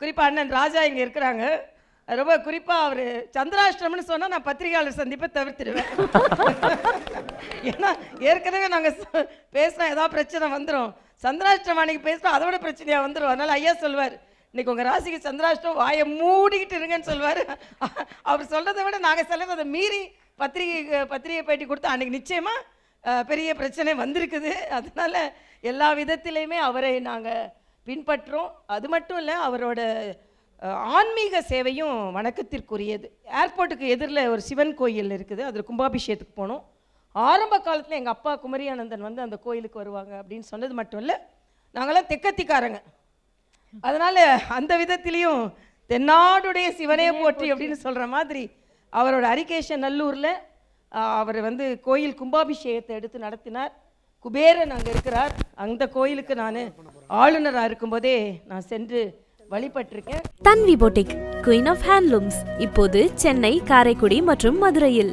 குறிப்பாக அண்ணன் ராஜா இங்கே இருக்கிறாங்க. ரொம்ப குறிப்பாக அவர் சந்திராஷ்டிரம்னு சொன்னால் நான் பத்திரிகையாளர் சந்திப்பை தவிர்த்துடுவேன். ஏன்னா ஏற்கனவே நாங்கள் பேசினா ஏதாவது பிரச்சனை வந்துடும் சந்திராஷ்டிரம் அன்னைக்கு பேசினா அதோட பிரச்சனையாக வந்துடும் அதனால் ஐயா சொல்வார் இன்னைக்கு உங்கள் ராசிக்கு சந்திராஷ்டம் வாயை மூடிக்கிட்டு இருங்கன்னு சொல்வார். அவர் சொல்கிறத விட நாங்கள் சொல்கிறது அதை மீறி பத்திரிகை பத்திரிகை பேட்டி கொடுத்து அன்றைக்கி நிச்சயமாக பெரிய பிரச்சனை வந்திருக்குது. அதனால எல்லா விதத்திலையுமே அவரை நாங்கள் பின்பற்றோம். அது மட்டும் இல்லை அவரோட ஆன்மீக சேவையும் வணக்கத்திற்குரியது. ஏர்போர்ட்டுக்கு எதிரில் ஒரு சிவன் கோயில் இருக்குது. அதில் கும்பாபிஷேகத்துக்கு போனோம். ஆரம்ப காலத்தில் எங்கள் அப்பா குமரியானந்தன் வந்து அந்த கோயிலுக்கு வருவாங்க அப்படின்னு சொன்னது மட்டும் இல்லை நாங்களாம் தெக்கத்திக்காரங்க. அதனால் அந்த விதத்திலையும் தென்னாடுடைய சிவனே போற்றி அப்படின்னு சொல்கிற மாதிரி அவரோட அரிகேஷன் நல்லூரில் அவர் வந்து கோயில் கும்பாபிஷேகத்தை எடுத்து நடத்தினார். குபேரன் அங்கே இருக்கிறார். அந்த கோயிலுக்கு நான் ஆளுநராக இருக்கும்போதே நான் சென்று வழிபட்டிருக்கேன். தன்வி போட்டிக் குயின் ஆஃப் ஹேண்ட்லூம்ஸ் இப்போது சென்னை காரைக்குடி மற்றும் மதுரையில்.